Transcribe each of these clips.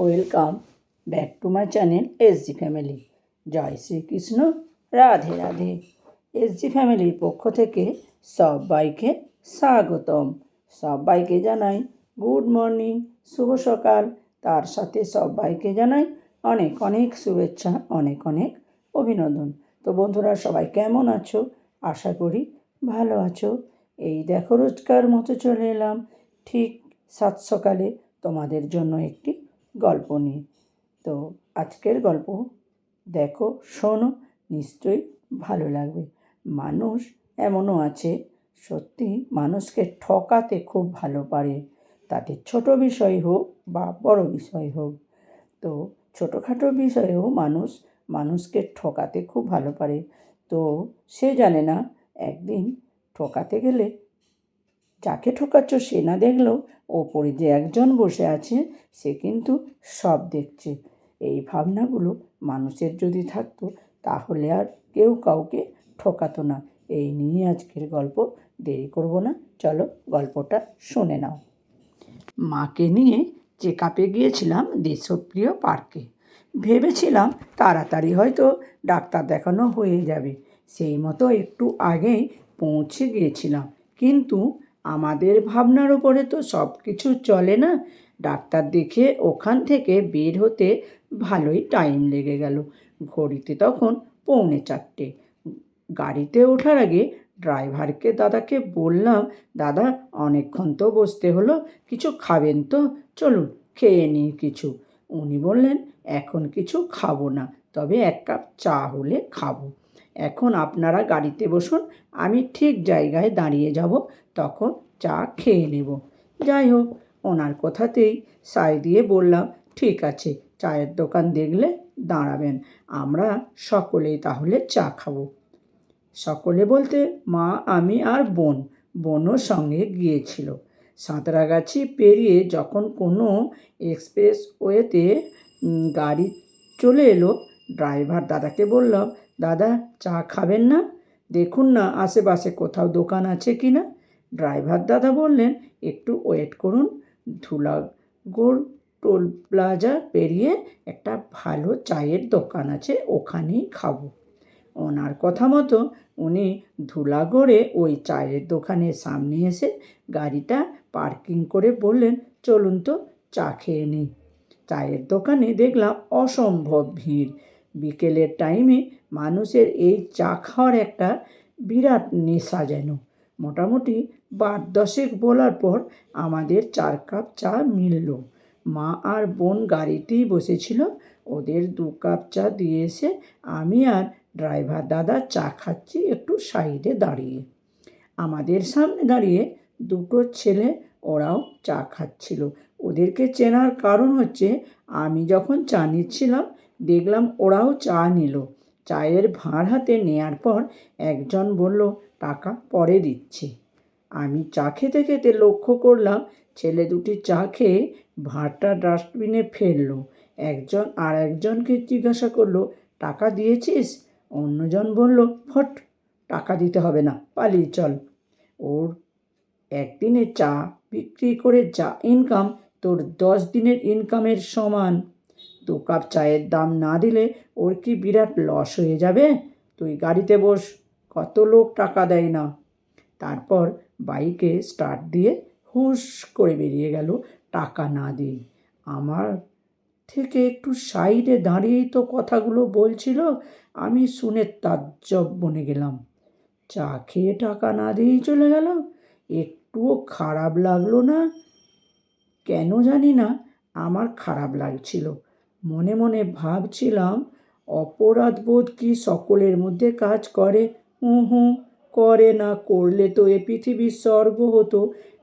Welcome back to my channel S G family. জয় Shrikrishna, Radhe Radhe. S G ফ্যামিলির পক্ষ থেকে সবাইকে স্বাগতম। সবাইকে জানাই গুড মর্নিং, শুভ সকাল। তার সাথে সবাইকে জানাই অনেক অনেক শুভেচ্ছা, অনেক অনেক অভিনন্দন। তো বন্ধুরা, সবাই কেমন আছো? আশা করি ভালো আছো। এই দেখো রোজকার মতো চলে এলাম। ঠিক সাত সকালে তোমাদের জন্য একটি গল্প নিয়ে। তো আজকের গল্প, দেখো, শোনো, নিশ্চয়ই ভালো লাগবে। মানুষ এমনও আছে, সত্যি মানুষকে ঠকাতে খুব ভালো পারে। তাতে ছোট বিষয় হোক বা বড় বিষয় হোক। তো ছোটোখাটো বিষয়েও মানুষ মানুষকে ঠকাতে খুব ভালো পারে। তো সে জানে না, একদিন ঠকাতে গেলে যাকে ঠকাচ্ছ, সে না দেখলেও ওপরে যে একজন বসে আছে, সে কিন্তু সব দেখছে। এই ভাবনাগুলো মানুষের যদি থাকতো, তাহলে আর কেউ কাউকে ঠকাতো না। এই নিয়ে আজকের গল্প দেরি করব না। চলো গল্পটা শুনে নাও। মাকে নিয়ে চেক আপে গিয়েছিলাম দেশপ্রিয় পার্কে। ভেবেছিলাম তাড়াতাড়ি হয়তো ডাক্তার দেখানো হয়ে যাবে। সেই মতো একটু আগেই পৌঁছে গিয়েছিলাম। কিন্তু আমাদের ভাবনার উপরে তো সব কিছু চলে না। ডাক্তার দেখে ওখান থেকে বের হতে ভালোই টাইম লেগে গেল। ঘড়িতে তখন পৌনে চারটে। গাড়িতে ওঠার আগে ড্রাইভারকে দাদাকে বললাম, দাদা, অনেকক্ষণ তো বসতে হলো, কিছু খাবেন তো? চলুন, খেয়ে নিই কিছু। উনি বললেন, এখন কিছু খাব না, তবে এক কাপ চা হলে খাব। এখন আপনারা গাড়িতে বসুন, আমি ঠিক জায়গায় দাঁড়িয়ে যাব, তখন চা খেয়ে নেব। যাই হোক, ওনার কথাতেই সাই দিয়ে বললাম, ঠিক আছে, চায়ের দোকান দেখলে দাঁড়াবেন, আমরা সকলেই তাহলে চা খাব। সকলে বলতে, মা, আমি আর বোন। বোনও সঙ্গে গিয়েছিল। সাঁতরাগাছি পেরিয়ে যখন কোনো এক্সপ্রেস ওয়েতে গাড়ি চলে এলো, ড্রাইভার দাদাকে বললাম দাদা, চা খাবেন না? দেখুন না আশেপাশে কোথাও দোকান আছে কি না? ড্রাইভার দাদা বললেন, একটু ওয়েট করুন। ধুলাগড় টোল প্লাজা পেরিয়ে একটা ভালো চায়ের দোকান আছে, ওখানেই খাব। ওনার কথা মতো উনি ধুলাগড়ে ওই চায়ের দোকানের সামনে এসে গাড়িটা পার্কিং করে বললেন, চলুন তো, চা খেয়ে নিই। চায়ের দোকানে দেখলাম অসম্ভব ভিড়। বিকেলের টাইমে মানুষের এই চা খাওয়ার একটা বিরাট নেশা যেন। মোটামুটি বার দশেক বলার পর আমাদের চার কাপ চা মিলল। মা আর বোন গাড়িতেই বসেছিল। ওদের দু কাপ চা দিয়ে এসে আমি আর ড্রাইভার দাদা চা খাচ্ছি একটু সাইডে দাঁড়িয়ে। আমাদের সামনে দাঁড়িয়ে দুটো ছেলে ওরাও চা খাচ্ছিল। ওদেরকে চেনার কারণ হচ্ছে আমি যখন চা নিচ্ছিলাম দেখলাম ওরাও চা নিল। চায়ের ভাঁড় হাতে নেয়ার পর একজন বলল, টাকা পরে দিচ্ছি। আমি চা খেতে খেতে লক্ষ্য করলাম, ছেলে দুটি চা খেয়ে ভাঁড়টা ডাস্টবিনে ফেলল। একজন আর একজনকে জিজ্ঞাসা করল, টাকা দিয়েছিস? অন্যজন বলল, ফট, টাকা দিতে হবে না, পালিয়ে চল। ওর একদিনে চা বিক্রি করে যা ইনকাম তোর দশ দিনের ইনকামের সমান। দু কাপ চায়ের দাম না দিলে ওর কি বিরাট লস হয়ে যাবে? তুই গাড়িতে বস, কত লোক টাকা দেয় না? তারপর বাইকে স্টার্ট দিয়ে হুশ করে বেরিয়ে গেল টাকা না দিয়ে। আমার থেকে একটু সাইডে দাঁড়িয়েই তো কথাগুলো বলছিল, আমি শুনে তাজ্জব বনে গেলাম। চা খেয়ে টাকা না দিয়েই চলে গেল। একটুও খারাপ লাগল না। কেন জানি না, আমার খারাপ লাগছিল। মনে মনে ভাবছিলাম অপরাধ বোধ কি সকলের মধ্যে কাজ করে? হুঁ করে না, করলে তো এ পৃথিবীর স্বর্গ হতো।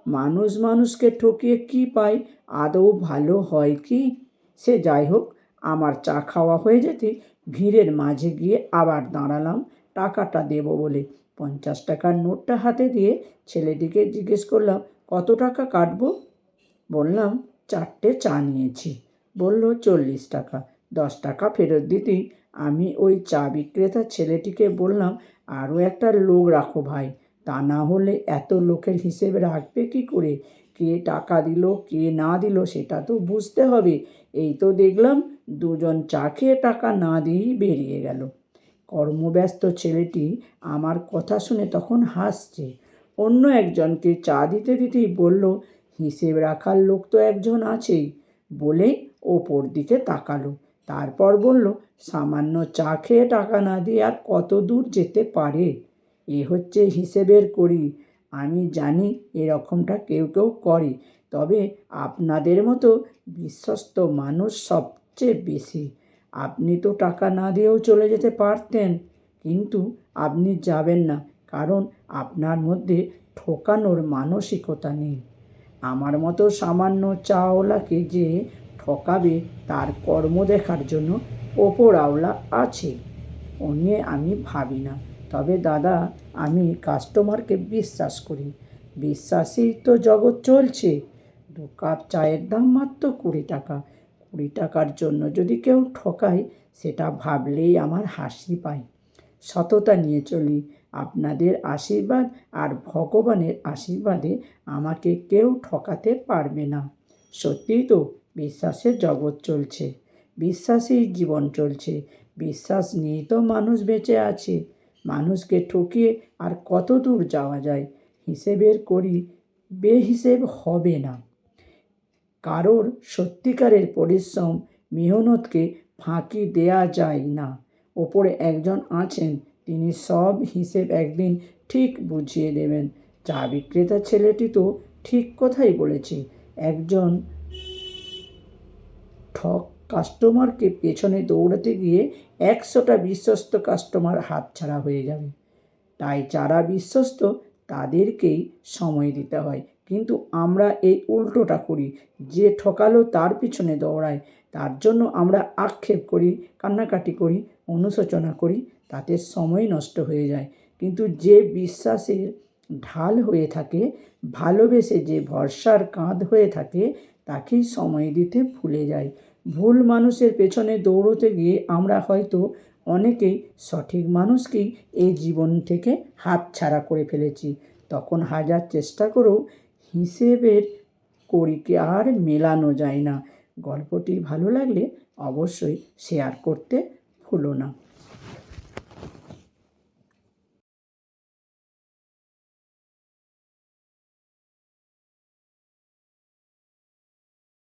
মানুষ মানুষকে ঠকিয়ে কি পায় আদৌ ভালো হয় কি? সে যাই হোক, আমার চা খাওয়া হয়ে যেতে ভিড়ের মাঝে গিয়ে আবার দাঁড়ালাম। টাকাটা দেব বলে পঞ্চাশ টাকার নোটটা হাতে দিয়ে ছেলেটিকে জিজ্ঞেস করলাম, কত টাকা কাটবো? বললাম, চারটে চা নিয়েছি। বলল, চল্লিশ টাকা। দশ টাকা ফেরত দিতেই আমি ওই চা বিক্রেতা ছেলেটিকে বললাম আরও একটা লোক রাখো ভাই। তা না হলে এত লোকের হিসেব রাখবে কি করে? কে টাকা দিল, কে না দিল, সেটা তো বুঝতে হবে। এই তো দেখলাম, দুজন চা খেয়ে টাকা না দিয়েই বেরিয়ে গেল। কর্মব্যস্ত ছেলেটি আমার কথা শুনে তখন হাসছে। অন্য একজনকে চা দিতে দিতেই বলল, হিসেব রাখার লোক তো একজন আছেই। বলেই ওপর দিকে তাকালো। তারপর বলল, সামান্য চা খেয়ে টাকা না দিয়ে আর কত দূর যেতে পারে? এ হচ্ছে হিসেবের করি আমি জানি এরকমটা কেউ কেউ করে, তবে আপনাদের মতো বিশ্বস্ত মানুষ সবচেয়ে বেশি। আপনি তো টাকা না দিয়েও চলে যেতে পারতেন, কিন্তু আপনি যাবেন না, কারণ আপনার মধ্যে ঠোকানোর মানসিকতা নেই। আমার মতো সামান্য চাওলাকে যে ঠকাবে তার কর্ম দেখার জন্য ওপর আওলা আছে। ও নিয়ে আমি ভাবি না। তবে দাদা, আমি কাস্টমারকে বিশ্বাস করি। বিশ্বাসেই তো জগৎ চলছে। দু কাপ চায়ের দাম মাত্র কুড়ি টাকা। কুড়ি টাকার জন্য যদি কেউ ঠকায়, সেটা ভাবলেই আমার হাসি পায়। সততা নিয়ে চলি। আপনাদের আশীর্বাদ আর ভগবানের আশীর্বাদে আমাকে কেউ ঠকাতে পারবে না। সত্যিই তো বিশ্বাসের জগৎ চলছে বিশ্বাসেই জীবন চলছে, বিশ্বাস নিয়েই তো মানুষ বেঁচে আছে, মানুষকে ঠকিয়ে আর কত দূর যাওয়া যায়, হিসেবের করি বেহিসেব হবে না। কারোর সত্যিকারের পরিশ্রম মেহনতকে ফাঁকি দেয়া যায় না। ওপরে একজন আছেন, তিনি সব হিসেব একদিন ঠিক বুঝিয়ে দেবেন। চা বিক্রেতা ছেলেটি তো ঠিক কথাই বলেছে, একজন ঠক কাস্টমারকে পেছনে দৌড়াতে গিয়ে একশোটা বিশ্বস্ত কাস্টমার হাতছাড়া হয়ে যাবে। তাই যারা বিশ্বস্ত, তাদেরকেই সময় দিতে হয়। কিন্তু আমরা এই উল্টোটা করি, যে ঠকালো তার পিছনে দৌড়ায়। তার জন্য আমরা আক্ষেপ করি, কান্নাকাটি করি, অনুশোচনা করি, তাতে সময় নষ্ট হয়ে যায়। কিন্তু যে বিশ্বাসের ঢাল হয়ে থাকে, ভালোবেসে যে ভরসার কাঁধ হয়ে থাকে, তাকেই সময় দিতে ভুলে যায়। ভুল মানুষের পেছনে দৌড়তে গিয়ে আমরা হয়তো অনেকেই সঠিক মানুষকেই এই জীবন থেকে হাতছাড়া করে ফেলেছি। তখন হাজার চেষ্টা করেও হিসেবের করিকে আর মেলানো যায় না। গল্পটি ভালো লাগলে অবশ্যই শেয়ার করতে ভুলো না।